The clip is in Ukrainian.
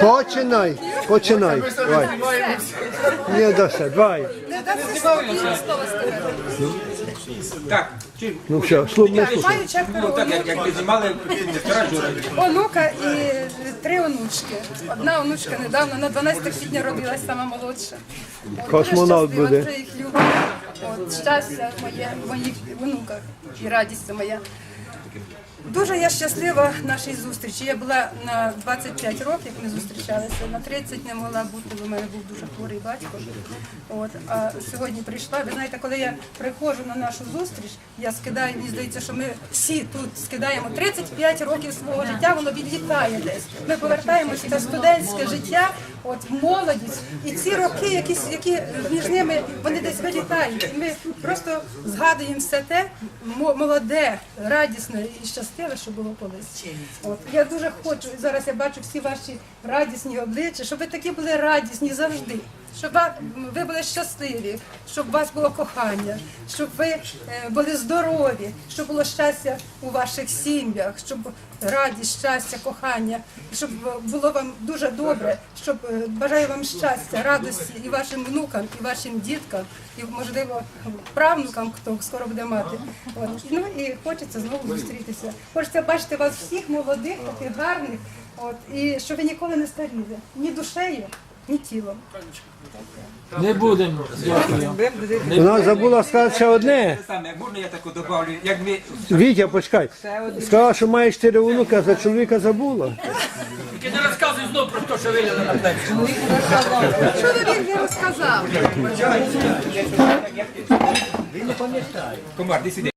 Починай, починай. Давай. Не давай. Не. Так, чи Ну все, слух не слухай. Маю четверо ну, так, як, як знімали стражу онука і три онучки. Одна онучка недавно на 12 квітня родилась, сама молодша. От, Космонавт щаслива, буде. Дуже їх люблю. От, щастя моє в моїх онуках і радість моя. Дуже я щаслива нашій зустрічі. Я була на 25 років, ми зустрічалися. На 30 не могла бути, бо в мене був дуже хворий батько. От, а сьогодні прийшла. Ви знаєте, коли я приходжу на нашу зустріч, я скидаю, мені здається, що ми всі тут скидаємо 35 років свого життя, воно відлітає десь. Ми повертаємося в студентське життя, от молодість. І ці роки, які, які між ними вони десь вилітають. І ми просто згадуємо все те мо- молоде, радісне і щасливе, що було колись. От я дуже хочу зараз. Я бачу всі ваші радісні обличчя, щоб ви такі були радісні завжди. Щоб ви були щасливі, щоб у вас було кохання, щоб ви е, були здорові, щоб було щастя у ваших сім'ях, щоб радість, щастя, кохання, щоб було вам дуже добре, щоб е, бажаю вам щастя, радості і вашим внукам, і вашим діткам, і можливо правнукам, хто скоро буде мати. От. Ну і хочеться знову зустрітися. Хочеться бачити вас всіх молодих, таких гарних, от і щоб ви ніколи не старіли ні душею, ні тілом. Не будемо. Дякую. Вона забула сказати ще одне. Саме, можна я таку добавлю, як ми Вітя, почекай. Сказала, що має чотири онука, за чоловіка забула. Тільки не розказуй знову про те, що виляли на плечі. Чоловік не розказав. комар, ти сюди.